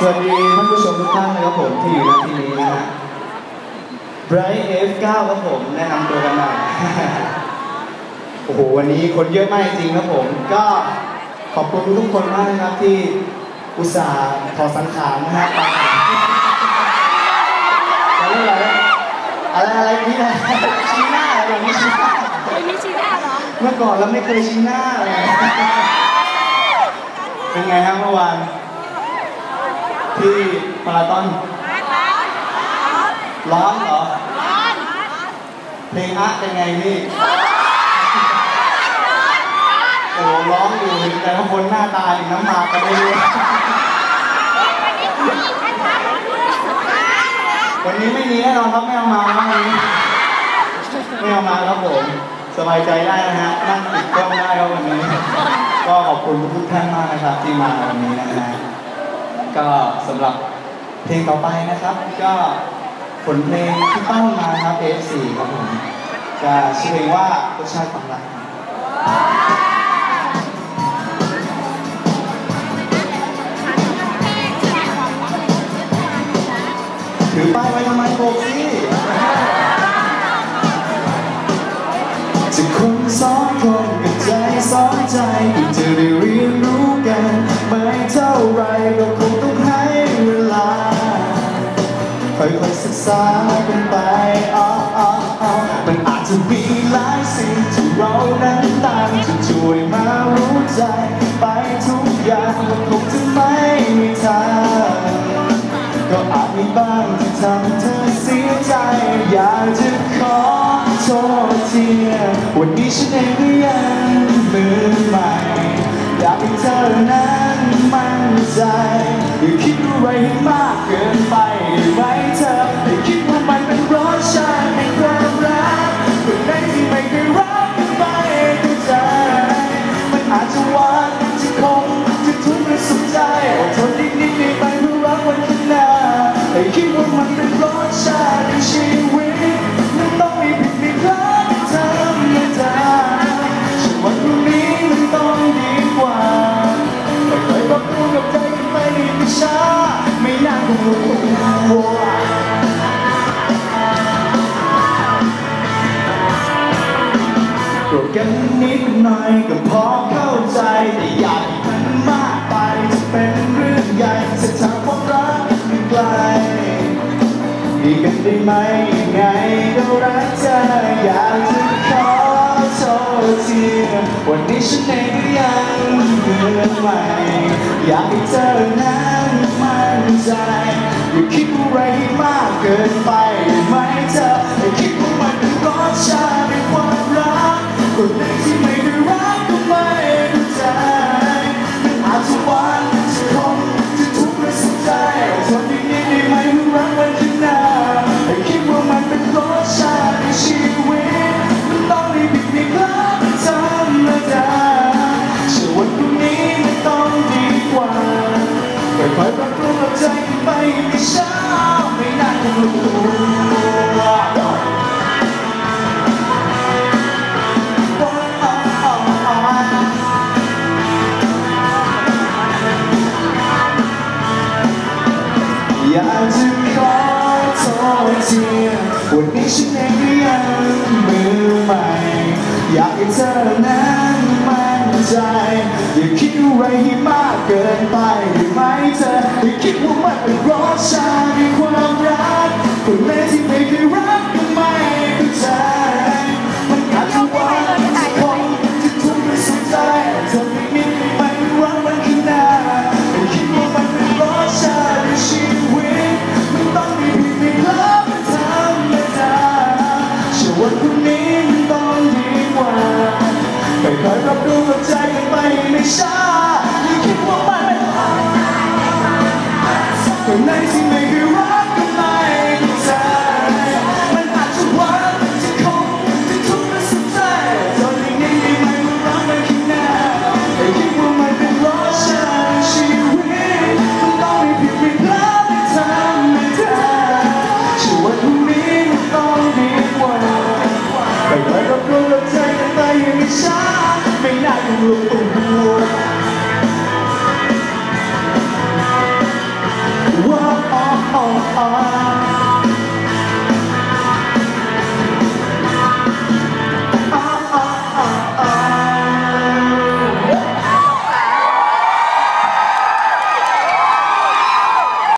สวัสดีท่านผู้ชมทุกท่านนะครับผมที่อยู่ณที่นี้นะฮะ Bright F9 ครับผมแนะนำตัวกันหน่อย โอ้โหวันนี้คนเยอะมากจริงครับผม ก็ขอบคุณทุกคนมากนะครับที่อุตส่าห์ถอดสังขารนะฮะอะไรอะไรอะไรนี่นะชี้หน้าอะไรแบบนี้ชี้หน้าไม่มีชีหน้าเหรอ เมื่อก่อนเราไม่เคยชี้หน้าเลยเป็นไงครับเมื่อวาน ที่มาราธอนร้อนเหรอ เพลงอะเป็นไงนี่โอ้ร้องอยู่แต่ว่าคนหน้าตาอย่างน้ำมากันไม่รู้วันนี้ไม่มีแน่นอนครับไม่เอามาครับวันนี้ไม่เอามาครับผมสบายใจได้นะฮะนั่งติดกล้องได้ครับวันนี้ ก็ขอบคุณทุกท่านมากนะครับที่มาวันนี้นะฮะ ก็สำหรับเพลงต่อไปนะครับ ก็ผลเพลงที่ตั้งมาครับ F4 ครับผมจะชื่อเพลงว่ารสชาติความรักครับถือป้ายไว้ทำไมโบกสิจะคนสองคนกับใจสองใจเพิ่จะได้เรียนรู้กัน ไม่เท่าไรก็ค ค่อยศึกษากันไปอ๋ออ๋ออ๋อมันอาจจะมีหลายสิ่งที่เรานั้นต่างจะช่วยมารู้ใจ ไปทุกอย่างก็คงจะไม่มีทางก็อาจมีบ้างที่ทำเธอเสียใจ อยากจะขอโทษทีวันนี้ฉันเองก็ยังมือใหม่ อยากให้เธอนั้นมั่นใจอย่าคิดอะไรให้มาก โกรธกันนิดหน่อยก็พอเข้าใจแต่อย่าให้มันมากไปจะเป็นเรื่องใหญ่เส้นทางความรักมันไกลดีกันได้ไหมยังไงก็รักเธออยากจะขอโทษทีวันนี้ฉันเองก็ยังเหมือนใหม่อยากให้เธอนั้นมั่นใจอย่าคิดอะไรมากเกินไปได้ไหมเธอ ษทีวันนี้ฉันเองก็ยังมือใหม่ อยากให้เธอนั้นมั่นใจ อย่าคิดอะไรให้มากเกินไปได้ไหมเธออย่าคิดว่ามันเป็นรสชาติในความรักคนแม้ที่ไม่เคยรักก็ไม่